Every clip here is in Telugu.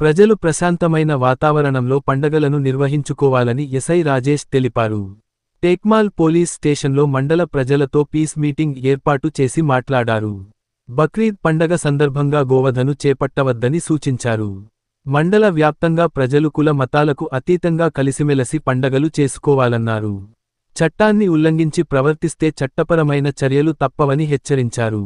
ప్రజలు ప్రశాంతమైన వాతావరణంలో పండగలను నిర్వహించుకోవాలని ఎస్ఐ రాజేష్ తెలిపారు. టేక్మాల్ పోలీస్ స్టేషన్లో మండల ప్రజలతో పీస్ మీటింగ్ ఏర్పాటు చేసి మాట్లాడారు. బక్రీద్ పండగ సందర్భంగా గోవధను చేపట్టవద్దని సూచించారు. మండల వ్యాప్తంగా ప్రజలు కుల మతాలకు అతీతంగా కలిసిమెలసి పండగలు చేసుకోవాలన్నారు. చట్టాన్ని ఉల్లంఘించి ప్రవర్తిస్తే చట్టపరమైన చర్యలు తప్పవని హెచ్చరించారు.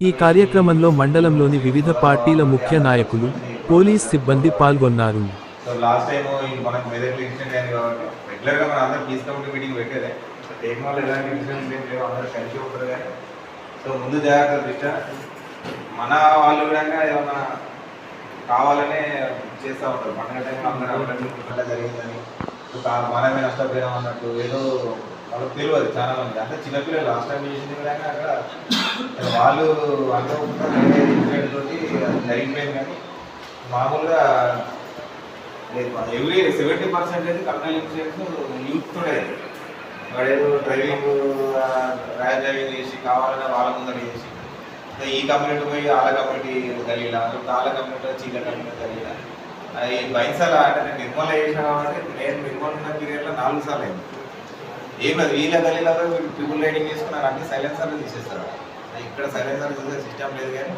ఈ కార్యక్రమంలో మండలంలోని వివిధ పార్టీల ముఖ్య నాయకులు పోలీస్ సిబ్బంది పాల్గొన్నారు. సో లాస్ట్ టైం మనకు మెదక్ ఇన్సిడెంట్ అయింది కాబట్టి రెగ్యులర్గా మన అందరం పీస్ కమిటీ మీటింగ్ పెట్టేదే. టేక్ ఎలాంటి ఇన్సిడెంట్స్ ఏం లేవు అందరూ కలిసి ఉంటారు కానీ సో ముందు జాగ్రత్త దృష్ట్యా మన వాళ్ళు కూడా ఏమన్నా కావాలనే చేస్తూ ఉంటారు. పండుగ టైంలో అందరూ అవ్వడం జరిగిందని మనమే నష్టపోయాం అన్నట్టు ఏదో వాళ్ళకి తెలియదు చాలా మంది. అంటే చిన్నపిల్లలు లాస్ట్ టైం చేసింది కూడా అక్కడ వాళ్ళు అనుకోకుండా ఇన్సిడెంట్ తోటి జరిగిపోయింది కానీ మామూలుగా every seventy percentage communal insurance youth కూడా వాడేదో ఏదో డ్రైవింగ్ ర్యాష్ డ్రైవింగ్ చేసి కావాలన్నా వాళ్ళ ముందర చేసి. ఈ కమ్యూనిటీ పోయి వాళ్ళ కమ్యూనిటీ గలీలా వాళ్ళ కమ్యూనిటీ చీల కమ్యూనిటీ గలీలా అది బైన్సాల అంటే నేను నిర్మల చేసిన కాబట్టి నేను నిర్మల్ ఉన్న పీరియడ్లో నాలుగు సార్లు అయింది. ఏం లేదు వీళ్ళ గలీలలో వీళ్ళు ట్యూబుల్ రైడింగ్ చేసుకున్నారు అన్ని సైలెన్సర్లు తీసేస్తారు. ఇక్కడ సైలెన్సర్ చూసే సిస్టమ్ లేదు కానీ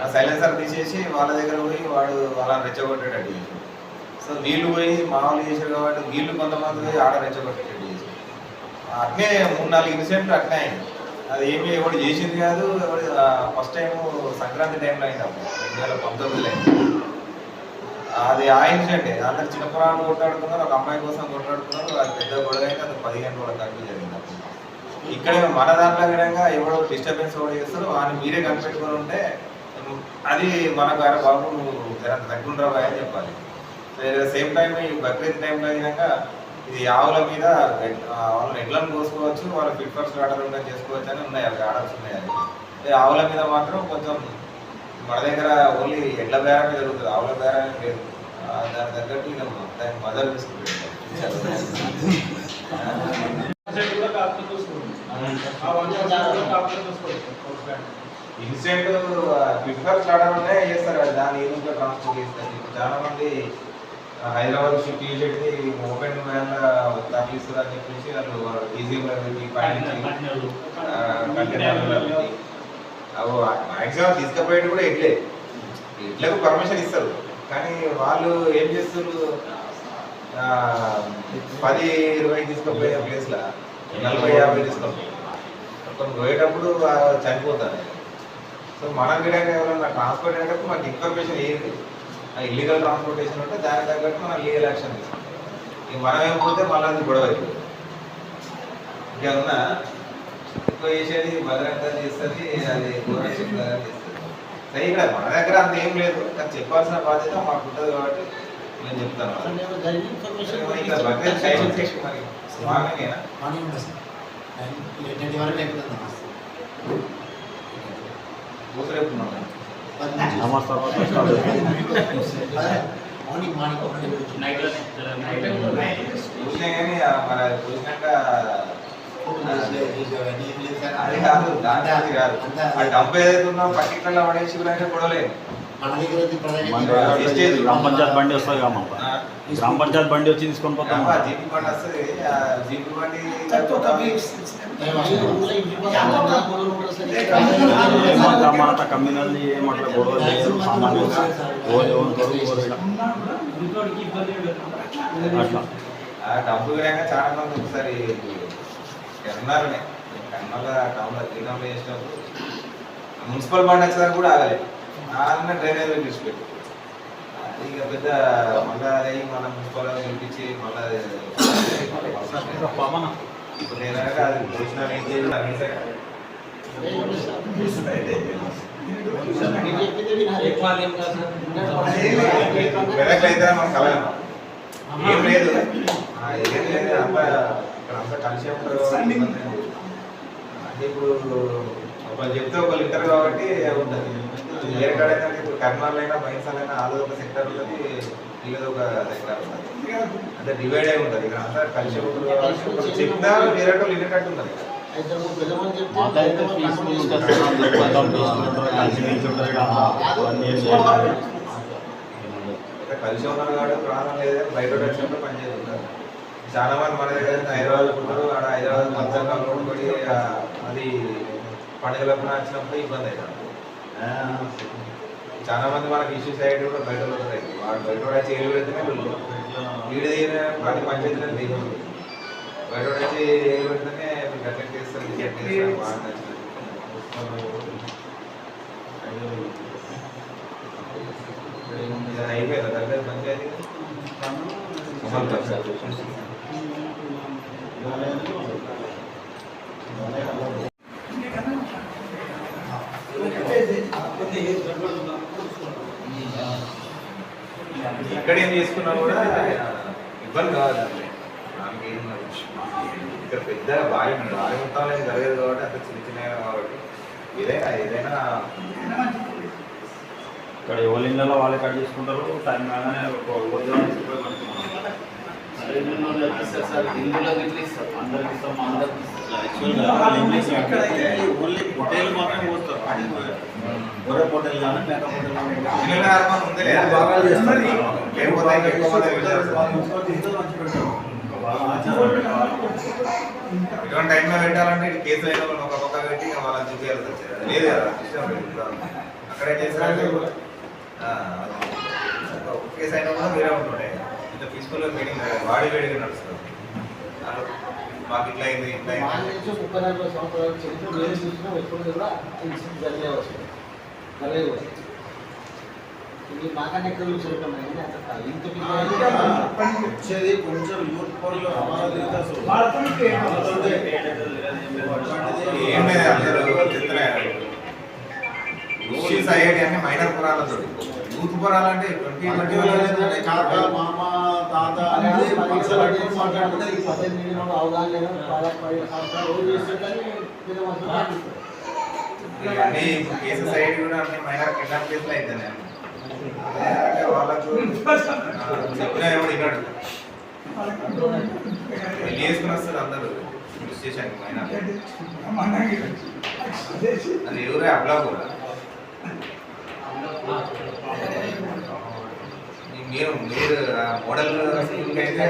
ఆ సైలెన్సర్ తీసేసి వాళ్ళ దగ్గర పోయి వాడు వాళ్ళని రెచ్చగొట్టేటట్టు చేసి సో వీళ్ళు పోయి మామూలు చేశారు కాబట్టి వీళ్ళు కొంతమంది పోయి ఆడ రెచ్చగొట్టేటట్టు చేశారు అట్నే మూడు నాలుగు ఇన్సిడెంట్లు అట్నే అయింది అది ఏమి ఎవడు చేసింది కాదు ఎవడు ఫస్ట్ టైం సంక్రాంతి టైంలో అయింది అప్పుడు రెండు వేల పంతొమ్మిదిలో అయింది. అది ఆ ఇన్సిడెంటే అందరు చిన్న పురాణాలు కొట్లాడుకున్నారు ఒక అమ్మాయి కోసం కొట్లాడుకున్నారు అది పెద్ద గొడవ అయితే అది పదిహేను రోజుల తగ్గు జరిగింది ఇక్కడ మన దాంట్లో విధంగా ఎవడో డిస్టర్బెన్స్ ఎవరు చేస్తారో వాడిని మీరే కనిపెట్టుకొని ఉంటే అది మనకు అరే బాబు నువ్వు జర తగ్గుండ్రా అని చెప్పాలి. సేమ్ టైం ఈ బక్రీద్ టైంలో విధంగా ఇది ఆవుల మీద ఎడ్- వాళ్ళని ఎడ్లను కోసుకోవచ్చు వాళ్ళ ఫిట్ ఫస్ట్ ఆర్డర్ ఉంటే చేసుకోవచ్చు అని ఉన్నాయి అవి ఆర్డర్స్ ఉన్నాయి అది. ఆవుల మీద మాత్రం కొంచెం మన దగ్గర ఓన్లీ ఎడ్ల బేరమే జరుగుతుంది ఆవుల బేరమే లేదు. దాని తగ్గట్టు ఇక దాన్ని మదర్ ఇన్సెంట్ ఫిఫ్త్ స్టార్టర్ చేస్తారు అది దాన్ని ఏదో ట్రాన్స్ఫర్ చేస్తారు? చాలా మంది హైదరాబాద్ షిఫ్ట్ చేసేది ఓపెన్ వ్యాన్ తరలిస్తారు అని చెప్పేసి వాళ్ళు ఈజీగా పెట్టి పైనుంచి కంటైనర్లో అవి మ్యాక్సిమం తీసుకుపోయేది కూడా ఎట్లే ఎట్లకు పర్మిషన్ ఇస్తారు. కానీ వాళ్ళు ఏం చేస్తారు? పది ఇరవై తీసుకుపోయే ప్లేస్లో నలభై యాభై తీసుకుపోయి. కొన్ని పోయేటప్పుడు చనిపోతాను సో మనం కూడా ఎవరైనా ట్రాన్స్పోర్ట్ అయ్యేటప్పుడు మనకి ఇన్ఫర్మేషన్ ఏంటి ఇల్లీగల్ ట్రాన్స్పోర్టేషన్ ఉంటే దానికి తగ్గట్టు మనం లీగల్ యాక్షన్ తీసుకుంటాం ఇక మనం ఏం పోతే మళ్ళీ అది గొడవ అవుతుంది ఇంకేమన్నా? ఎక్కువ చేసేది భద్రంగా చేస్తుంది అది చేస్తుంది. సరే ఇక్కడ మన దగ్గర అంత ఏం లేదు. కానీ చెప్పాల్సిన బాధ్యత మాకు ఉంటుంది కాబట్టి నేను చెప్తాను మార్నింగ్ అది కాదు దాని అది కాదు. ఆ డబ్బు ఏదైతే ఉందో పర్టికులర్ పడేసి కూడా అంటే గొడవలేదు మన దగ్గర గ్రామ పంచాయత్ బండి వస్తుంది కదా మాకు గ్రామ పంచాయత్ బండి వచ్చి తీసుకొని పోతాం ఆ జీపీ బండి వస్తుంది. ఆ జీపీ బండి మన కమ్యూనల్ ఏమట్లా గొడవ సామాన్యంగా అట్లా డబ్బు కూడా చాలా మంది ఒకసారి కన్నల టౌన్లో చేసినప్పుడు మున్సిపల్ బండి వచ్చేదాకా కూడా ఆగలేదు. డ్రైనేజ్ ఇక పెద్ద మళ్ళీ అది మన మళ్ళీ ఇప్పుడు నేను అది ఏం చేయాలి మనం కలగము ఏం లేదు. ఏం లేదు. అంతా ఇక్కడ అంతా కలిసి ఉంటారు. ఇప్పుడు ఒకళ్ళు చెప్తే ఒకళ్ళు ఇంటారు కాబట్టి ఉంటుంది. ఇప్పుడు అయినా అయినా ఆలో ఒక సెక్టర్ ఉంటుంది వీళ్ళది ఒక సెక్టర్ అంటే డివైడ్ అయి ఉంటుంది. ఇక్కడ అంతా కలిసి వేరే వాళ్ళు కలిసి ఉన్నారు కాబట్టి ప్రాణం లేదు బయట వచ్చినప్పుడు చాలా మంది మన దగ్గర హైదరాబాద్ ఉంటారు ఆడ హైదరాబాద్ ఆ, అది పండుగలప్పుడు వచ్చినప్పుడు ఇబ్బంది అవుతుంది. చాలా మంది మనకి ఇష్యూస్ అయ్యేవి కూడా బయట ఉంటాయి వాడు బయట కూడా చేయలు పెడితేనే వీడి దగ్గర ప్రతి పంచాయతీలో దిగదు బయట వచ్చి ఏలు పెడితేనే మీకు అటెండ్ చేస్తారు మీకు అటెండ్ చేస్తారు బాగా నచ్చింది ఇది అయిపోయిందా? దగ్గర పంచాయతీ? అమలు ఇక్కడ ఏం చేసుకున్నా కూడా ఇబ్బంది కాదు. నాకు ఏం కాదు. ఇక్కడ పెద్ద భారీ భారీ మొత్తంలో ఏం జరగదు కాబట్టి అంత చిన్న చిన్న కాబట్టి ఏదైనా ఏదైనా ఇక్కడ ఎవరి ఇళ్ళలో వాళ్ళే కట్ చేసుకుంటారు? టైం కాగానే ఒక ఉద్యోగం ఇస్తాం అందరికి ఓన్లీ పొట్టేలు మాత్రమే పోస్తారు. అది గొర్రె పొట్టేలు కానీ మేక పొట్టేలు. ఇటువంటి టైంలో పెట్టాలంటే కేసులు అయిన వాళ్ళు ఒక పక్క పెట్టి వాళ్ళని చూపించాల్సి వచ్చేది లేదు కదా. అక్కడే చేసినట్టు కేసు అయినా కూడా వేరే ఉంటుండే. ఇంత పీస్ఫుల్గా మీటింగ్ బాడీ వేడిగా నడుస్తుంది. వాళ్ళు మాకు ఇట్లా అయింది ఇట్లా. అయింది ముప్పై నలభై సంవత్సరాల చరిత్ర మేము చూసినా ఎప్పుడు కూడా ఇన్సిడెంట్ జరిగే వస్తుంది జరిగే వస్తుంది ఇది మాకన్నా ఎక్కడ చూసినట్టు కానీ అంత ఇంత వచ్చేది కొంచెం యూత్ పనులు ఏం లేదు మైనర్ పురాలతో ట్వంటీ ట్వంటీ ఏంటంటే ఈ పద్దెనిమిది మిలియన్ అవగాహన లేదు పదహారు సంవత్సరాలు రోజు ఇవన్నీ కూడా అన్ని మైనర్ కిడ్నాప్ కేసులు అయితేనే. వాళ్ళకు చెప్పినా ఎవడు వినడు. పెళ్ళి వస్తారు అందరూ పోలీస్ స్టేషన్కి మైనర్ అది ఎవరే అబ్లా కూడా? మీరు మీరు ఆ మోడల్ అయితే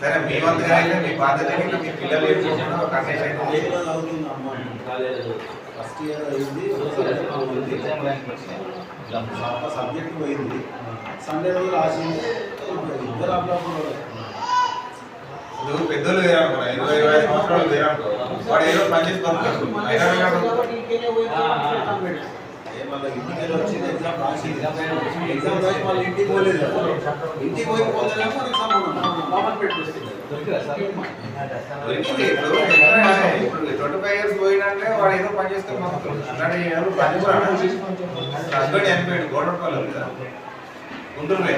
సరే మీ వంతుగా అయితే మీ బాధ్యత మీ పిల్లలు ఫస్ట్ ఇయర్ అయింది సబ్జెక్ట్ పోయింది. సండే రోజు రాసింది ఇద్దరు అప్పుడప్పుడు నువ్వు అనుకో ఇరవై ఇరవై ఐదు సంవత్సరాలు వాడు ఏదో పని చేసి. ఎగ్జామ్ రాసి వాళ్ళ ఇంటికి పోలేదు. ఇంటికి పోయి పోలేదేమో ఎగ్జామ్ లోపల పెట్టేస్తుంది. దొరికింది. ఇప్పుడు ఎంత- ఇప్పుడు ట్వంటీ ఫైవ్ ఇయర్స్ పోయినంటే వాడు ఏదో పని చేసుకొని బతుకుతాడు. అలాంటి ఎవరు పని కూడా అనరు. హస్బెండ్ చనిపోయాడు గోడపల్లి గుంటూరులో